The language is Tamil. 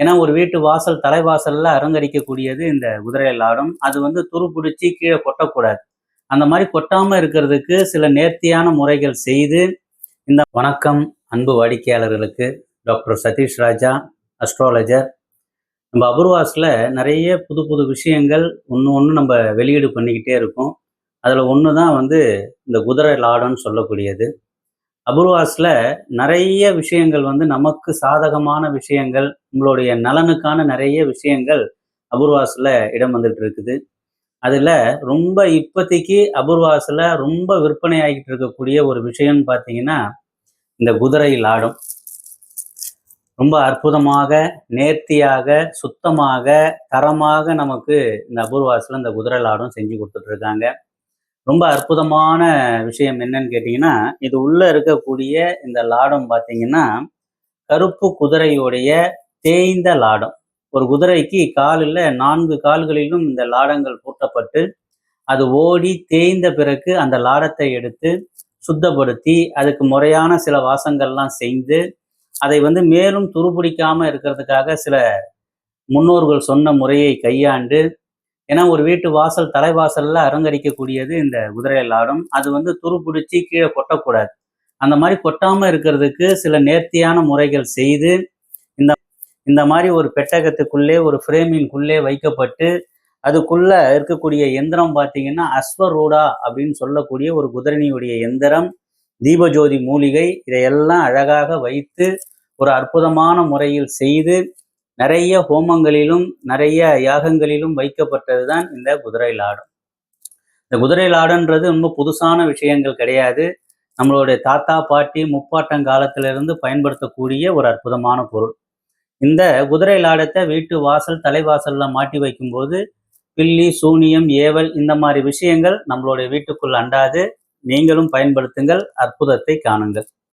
ஏன்னா ஒரு வீட்டு வாசல் தலைவாசல்ல அலங்கரிக்கக்கூடியது இந்த குதிரை லாடம். அது வந்து துரு பிடிச்சி கீழே கொட்டக்கூடாது. அந்த மாதிரி கொட்டாமல் இருக்கிறதுக்கு சில நேர்த்தியான முறைகள் செய்து இந்த வணக்கம் அன்பு வாடிக்கையாளர்களுக்கு டாக்டர் சதீஷ் ராஜா அஸ்ட்ராலஜர் நம்ம அபூர்வாஸில் நிறைய புது புது விஷயங்கள் ஒன்று ஒன்று நம்ம வெளியீடு பண்ணிக்கிட்டே இருக்கோம். அதில் ஒன்று தான் வந்து இந்த குதிரை லாடம்னு சொல்லக்கூடியது. அபூர்வாஸில் நிறைய விஷயங்கள் வந்து நமக்கு சாதகமான விஷயங்கள் உங்களுடைய நலனுக்கான நிறைய விஷயங்கள் அபூர்வாஸில் இடம் வந்துட்டு இருக்குது. அதில் ரொம்ப இப்போதைக்கு அபூர்வாஸில் ரொம்ப விற்பனை ஆகிட்டு இருக்கக்கூடிய ஒரு விஷயம்னு பார்த்தீங்கன்னா இந்த குதிரை ஆடும் ரொம்ப அற்புதமாக நேர்த்தியாக சுத்தமாக தரமாக நமக்கு இந்த அபூர்வாஸில் இந்த குதிரை லாடும் செஞ்சு கொடுத்துட்ருக்காங்க ரொம்ப அற்புதமான விஷயம் என்னன்னு கேட்டிங்கன்னா இது உள்ள இருக்கக்கூடிய இந்த லாடம் பார்த்தீங்கன்னா கருப்பு குதிரையுடைய தேய்ந்த லாடம். ஒரு குதிரைக்கு காலில் நான்கு கால்களிலும் இந்த லாடங்கள் பூட்டப்பட்டு அது ஓடி தேய்ந்த பிறகு அந்த லாடத்தை எடுத்து சுத்தப்படுத்தி அதுக்கு முறையான சில வாசங்கள்லாம் செய்து அதை வந்து மேலும் துருபிடிக்காமல் இருக்கிறதுக்காக சில முன்னோர்கள் சொன்ன முறையை கையாண்டு ஏன்னா ஒரு வீட்டு வாசல் தலைவாசல்ல அலங்கரிக்கக்கூடியது இந்த குதிரை லாடம் அது வந்து துரு பிடிச்சி கீழே கொட்டக்கூடாது. அந்த மாதிரி கொட்டாமல் இருக்கிறதுக்கு சில நேர்த்தியான முறைகள் செய்து இந்த இந்த மாதிரி ஒரு பெட்டகத்துக்குள்ளே ஒரு ஃப்ரேமின்குள்ளே வைக்கப்பட்டு அதுக்குள்ள இருக்கக்கூடிய எந்திரம் பார்த்தீங்கன்னா அஸ்வரூடா அப்படின்னு சொல்லக்கூடிய ஒரு குதிரணியுடைய எந்திரம் தீபஜோதி மூலிகை இதையெல்லாம் அழகாக வைத்து ஒரு அற்புதமான முறையில் செய்து நிறைய ஹோமங்களிலும் நிறைய யாகங்களிலும் வைக்கப்பட்டது தான் இந்த குதிரை லாடம். இந்த குதிரை லாடன்றது ரொம்ப புதுசான விஷயங்கள் கிடையாது. நம்மளுடைய தாத்தா பாட்டி முப்பாட்டங்காலத்திலிருந்து பயன்படுத்தக்கூடிய ஒரு அற்புதமான பொருள். இந்த குதிரை லாடத்தை வீட்டு வாசல் தலைவாசல்ல மாட்டி வைக்கும்போது பில்லி சூனியம் ஏவல் இந்த மாதிரி விஷயங்கள் நம்மளுடைய வீட்டுக்குள் அண்டாது. நீங்களும் பயன்படுத்துங்கள் அற்புதத்தை காணுங்கள்.